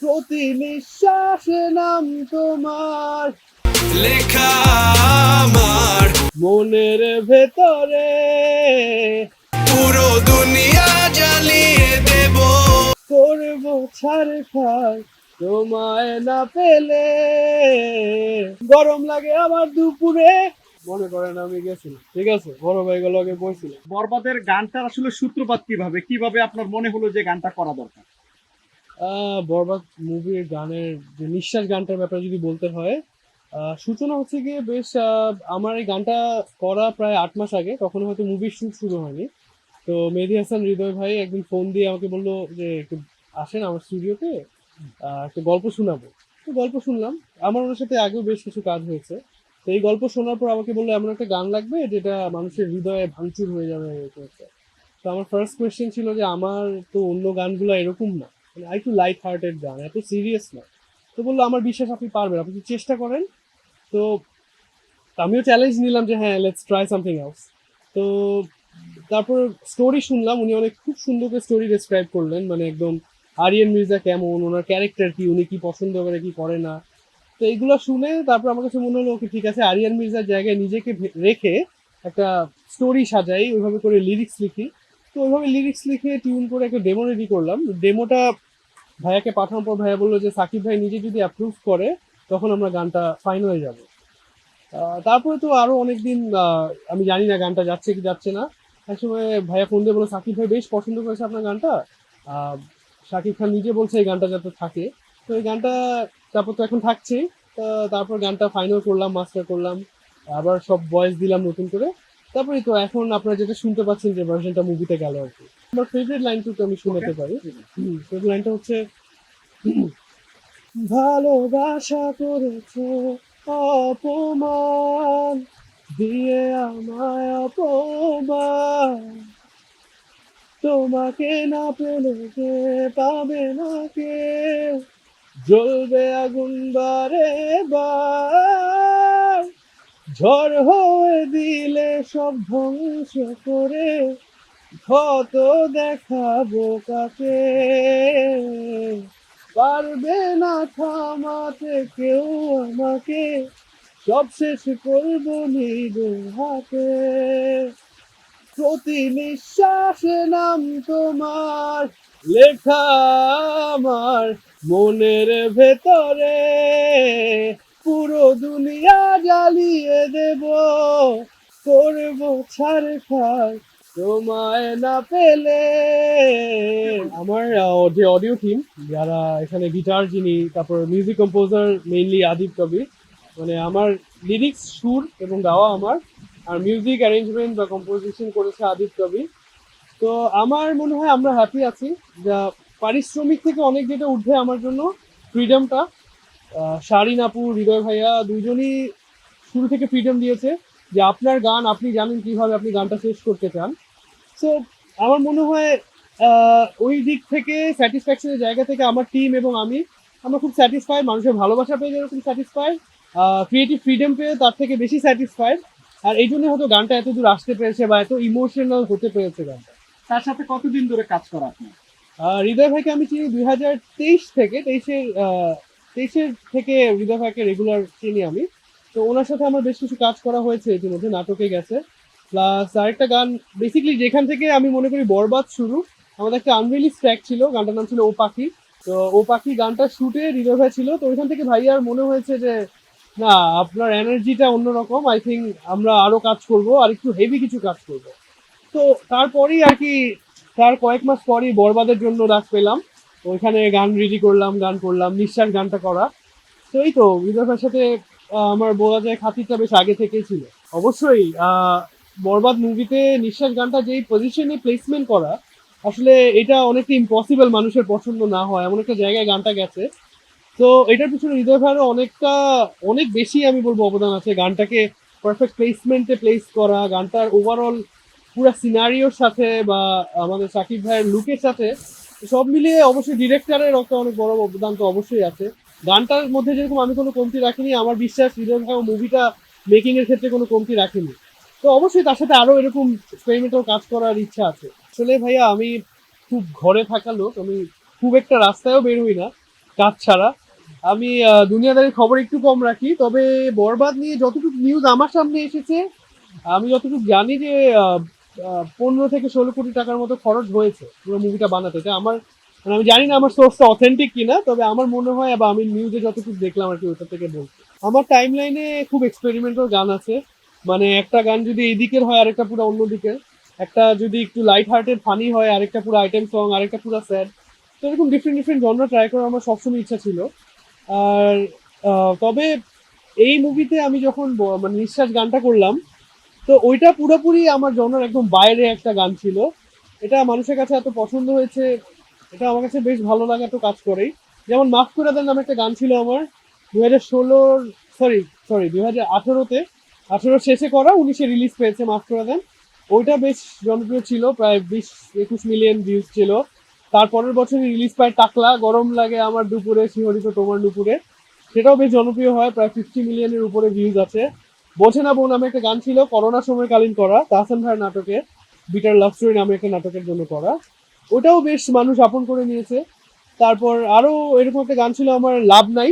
প্রতি নিঃশ্বাসে নাম তোমার। লেখা আমার মনের ভেতরে। পুরো দুনিয়া জ্বালিয়ে দেব। করব ছাড় খার তোমায় না পেলে। গরম লাগে আমার দুপুরে। মনে করেন আমি গেছিলাম ঠিক আছে? বড় ভাই গুলোকে বলছিলাম বরবাদের গানটার আসলে সূত্রপাত কীভাবে? কীভাবে আপনার মনে হলো যে গানটা করা দরকার? বরবাদ মুভির গানের যে নিঃশ্বাস গানটার ব্যাপারে যদি বলতে হয় সূচনা হচ্ছে গিয়ে বেশ আমার এই গানটা করা প্রায় আট মাস আগে তখন হয়তো মুভির শুট শুরু হয়নি। তো মেহেদি হাসান, হৃদয় ভাই একদিন ফোন দিয়ে আমাকে বলল যে, একটু আসেন আমার স্টুডিওতে একটা গল্প শোনাবো। তো গল্প শুনলাম। আমার ওনার সাথে আগেও বেশ কিছু কাজ হয়েছে। তো এই গল্প শোনার পর আমাকে বলল, এমন একটা গান লাগবে যেটা মানুষের হৃদয়ে ভাঙচুর হয়ে যাবে। তো আমার ফার্স্ট কোয়েশ্চেন ছিল যে, আমার তো অন্য গানগুলো এরকম না। মানে আর একটু লাইট হার্টেড গান, এত সিরিয়াস না। তো বলল, আমার বিশ্বাস আপনি পারবেন, আপনি চেষ্টা করেন, তো আমিও চ্যালেঞ্জ নিলাম যে হ্যাঁ লেটস ট্রাই সামথিং এলস তো তারপর স্টোরি শুনলাম, উনি অনেক খুব সুন্দর করে স্টোরি ডেসক্রাইব করলেন মানে একদম আরিয়ান মির্জা কেমন, ওনার ক্যারেক্টার কি, উনি কি পছন্দ করে, কি করে না। তো এইগুলো শুনে তারপর আমার কাছে মনে হলো, ওকে, ঠিক আছে আরিয়ান মির্জার জায়গায় নিজেকে রেখে একটা স্টোরি সাজাই, ওইভাবে করে লিরিক্স লিখি। তো ওইভাবে লিরিক্স লিখে টিউন করে একটা ডেমো রেডি করলাম। ডেমোটা ভাইয়াকে পাঠানোর পর ভাইয়া বলল যে সাকিব ভাই নিজে যদি অ্যাপ্রুভ করে তখন আমরা গানটা ফাইন হয়ে যাবে। তারপরে তো আরও অনেকদিন আহ, আমি জানি না গানটা যাচ্ছে কি যাচ্ছে না। এক সময় ভাইয়া ফোন দিয়ে বলল সাকিব ভাই বেশ পছন্দ করেছে আপনার গানটা। সাকিব খান নিজে বলছে এই গানটা যাতে থাকে। তো এই গানটা তারপর তো এখন থাকছেই। তারপর গানটা ফাইনাল করলাম মাস্টার করলাম। আবার সব ভয়েস দিলাম নতুন করে। তারপরে তো এখন আপনারা যেটা শুনতে পাচ্ছেন যে ভার্সনটা মুভিতে গেল আর কি। আমার ফেভারিট লাইনটুকু আমি শোনাতে পারি। ফেভারিট লাইনটা হচ্ছে ভালোবাসা করেছ অপমান দিয়ে আমায় অপমান। তোমাকে না পেলে কে পাবে না কে? জ্বলবে আগুন বারে বার। ঝড় হয়ে দিলে সব ধ্বংস করে ক্ষত দেখাবো কাকে? পারবে না থামাতে কেউ আমাকে। সব শেষ করব নিজে হাতে। প্রতি নিঃশ্বাসে নাম তোমার, লেখা আমার মনের ভেতরে। পুরো দুনিয়া জ্বালিয়ে দেব, করব ছাড় খার তোমায় না পেলে আমার যে অডিও টিম যারা এখানে গিটার যিনি, তারপর music composer mainly Adib Kabir মানে আমার লিরিক্স সুর এবং গাওয়া আমার, আর মিউজিক অ্যারেঞ্জমেন্ট বা কম্পোজিশন করেছে আদিব কবি তো আমার মনে হয় আমরা হ্যাপি আছি। যা পারিশ্রমিক থেকে অনেক যেটা উঠবে আমার জন্য ফ্রিডমটা শারিন আপু, হৃদয় ভাইয়া, দুজনই শুরু থেকে ফ্রিডম দিয়েছে যে আপনার গান, আপনি জানেন কীভাবে আপনি গানটা শেষ করতে চান। সো আমার মনে হয় ওই দিক থেকে স্যাটিসফ্যাকশনের জায়গা থেকে আমার টিম এবং আমি, আমরা খুব স্যাটিসফাই মানুষের ভালোবাসা পেয়ে যেরকম স্যাটিসফাইড ক্রিয়েটিভ ফ্রিডম পেয়ে তার থেকে বেশি স্যাটিসফাইড আর এই জন্য হয়তো গানটা এত দূর আসতে পেরেছে বা এত ইমোশনাল হতে পেরেছে গানটা। তার সাথে কতদিন ধরে কাজ করা আপনি হৃদয় ভাইকে আমি চিনি দুই হাজার তেইশ থেকে, তেইশের তেইশের থেকে হৃদয় ভাইকে রেগুলার চিনি আমি। তো ওনার সাথে আমার বেশ কিছু কাজ করা হয়েছে ইতিমধ্যে, নাটকে গেছে। প্লাস আরেকটা গান বেসিক্যালি যেখান থেকে আমি মনে করি বরবাদ শুরু, আমাদের একটা আনরিলিজ ট্র্যাক ছিল, গানটার নাম ছিল ও পাখি তো ও পাখি গানটা শুটে হৃদয় ভাই ছিল, তো ওইখান থেকে ভাইয়ার মনে হয়েছে যে, না, আপনার এনার্জিটা অন্যরকম আই থিঙ্ক আমরা আরও কাজ করব, আর একটু হেভি কিছু কাজ করব। তো তারপরেই আর কি, তার কয়েক মাস পরই বরবাদের জন্য ডাক পেলাম। ওইখানে গান রেডি করলাম, গান করলাম নিঃশ্বাস গানটা করা। তো এই তো বিদর্ভের সাথে আমার বলা যায় খাতিরটা বেশ আগে থেকেই ছিল। অবশ্যই বরবাদ মুভিতে নিঃশ্বাস গানটা যেই পজিশনে প্লেসমেন্ট করা, আসলে এটা অনেকটা ইম্পসিবল মানুষের পছন্দ না হয়। এমন একটা জায়গায় গানটা গেছে। তো এটার পিছনে হৃদয় ভাইয়েরও অনেকটা, অনেক বেশি আমি বলব অবদান আছে গানটাকে। পারফেক্ট প্লেসমেন্টে প্লেস করা, গানটার ওভারঅল পুরো সিনারিওর সাথে বা আমাদের সাকিব ভাইয়ের লুকের সাথে, সব মিলিয়ে অবশ্যই ডিরেক্টরের একটা অনেক বড় অবদান তো অবশ্যই আছে। গানটার মধ্যে যেরকম আমি কোনো কমতি রাখিনি, আমার বিশ্বাস হৃদয় ভাই মুভিটা মেকিংয়ের ক্ষেত্রে কোনো কমতি রাখিনি। তো অবশ্যই তার সাথে আরও এরকম এক্সপেরিমেন্টাল কাজ করার ইচ্ছা আছে। আসলে ভাইয়া, আমি খুব ঘরে থাকা লোক, আমি খুব একটা রাস্তায়ও বের হই না, কাজ ছাড়া। আমি দুনিয়াদারির খবর একটু কম রাখি, তবে বরবাদ নিয়ে যতটুকু নিউজ আমার সামনে এসেছে, আমি যতটুকু জানি যে পনেরো থেকে ষোলো কোটি টাকার মতো খরচ হয়েছে পুরো মুভিটা বানাতে। এটা আমার মানে আমি জানি না আমার সোর্সটা অথেন্টিক কিনা, তবে আমার মনে হয়, বা আমি নিউজে যতটুকু দেখলাম আর কি ওটা থেকে বলছি আমার টাইম লাইনে খুব এক্সপেরিমেন্টাল গান আছে। মানে একটা গান যদি এই দিকের হয়, আরেকটা পুরো অন্য দিকের একটা যদি একটু লাইট হার্টেড ফানি হয়, আরেকটা পুরো আইটেম সং আরেকটা পুরো স্যাড তো এরকম ডিফারেন্ট ডিফারেন্ট জনরা ট্রাই করার আমার সবসময় ইচ্ছা ছিল। আর তবে এই মুভিতে আমি যখন মানে নিঃশ্বাস গানটা করলাম, তো ওইটা পুরোপুরি আমার জনর একদম বাইরে একটা গান ছিল। এটা মানুষের কাছে এত পছন্দ হয়েছে, এটা আমার কাছে বেশ ভালো লাগা তো কাজ করেই। যেমন মাফ করে দেন নামে একটা গান ছিল আমার দু হাজার ষোলোর সরি সরি দু হাজার আঠেরোতে আঠেরো শেষে করা, উনিশে রিলিজ পেয়েছে, মাফ করে দেন। ওইটা বেশ জনপ্রিয় ছিল, প্রায় বিশ, একুশ মিলিয়ন ভিউজ ছিল। তারপরের বছর রিলিজ পায় টাকলা, গরম লাগে আমার দুপুরে, শিহরিত তোমার দুপুরে। সেটাও বেশ জনপ্রিয় হয়, প্রায় ফিফটি মিলিয়নের উপরে ভিউজ আছে। বোঝে না বউ নামে একটা গান ছিল, করোনা সময়কালীন করা, তাহসান ভাইয়ের নাটকে বিটার লাভ স্টোরি নামে একটা নাটকের জন্য করা। ওটাও বেশ মানুষ আপন করে নিয়েছে। তারপর আরও এরকম একটা গান ছিল আমার লাভ নাই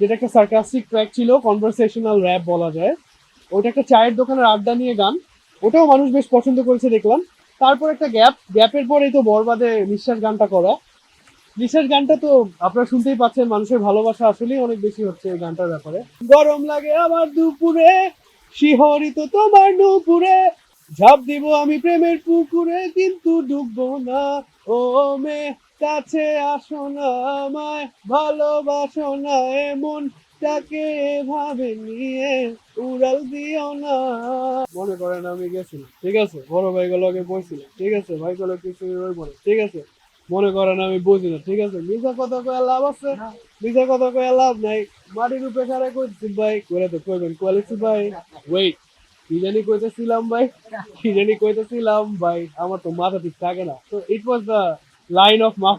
যেটা একটা সার্কাস্টিক ট্র্যাক ছিল কনভারসেশনাল র্যাপ বলা যায়। ওটা একটা চায়ের দোকানের আড্ডা নিয়ে গান। ওটাও মানুষ বেশ পছন্দ করেছে দেখলাম। তারপর একটা গ্যাপ। গ্যাপের পরেই তো বরবাদে নিঃশ্বাস গানটা করা। নিঃশ্বাস গানটা তো আপনারা শুনতেই পাচ্ছেন, মানুষের ভালোবাসা আসলেই অনেক বেশি হচ্ছে এই গানটার ব্যাপারে। গরম লাগে আমার দুপুরে শিহরিত তোমার নুপুরে। ঝাঁপ দিব আমি প্রেমের পুকুরে, কিন্তু ডুববো না। ও মে, কাছে আসো না আমায়, ভালোবাসো না এমন তাকে এভাবে নিয়ে উড়াল দিও না। মনে করেন আমি গেছিলাম ঠিক আছে? বড় ভাই গুলোকে বলছিলাম ঠিক আছে? ভাই গুলো কিছু ঠিক আছে? মনে করেন আমি বুঝি না ঠিক আছে? মিশা কথা কয়ে লাভ আছে মিশা কথা কয়ে লাভ নাই। মাটির রূপে খারে কইছি ভাই? করে তো কইবেন কোয়ালিটি ভাই। ওয়েট কি জানি কইতেছিলাম ভাই? কি জানি কইতেছিলাম ভাই? আমার তো মাথা ঠিক থাকে না। তো it was the line of মাফ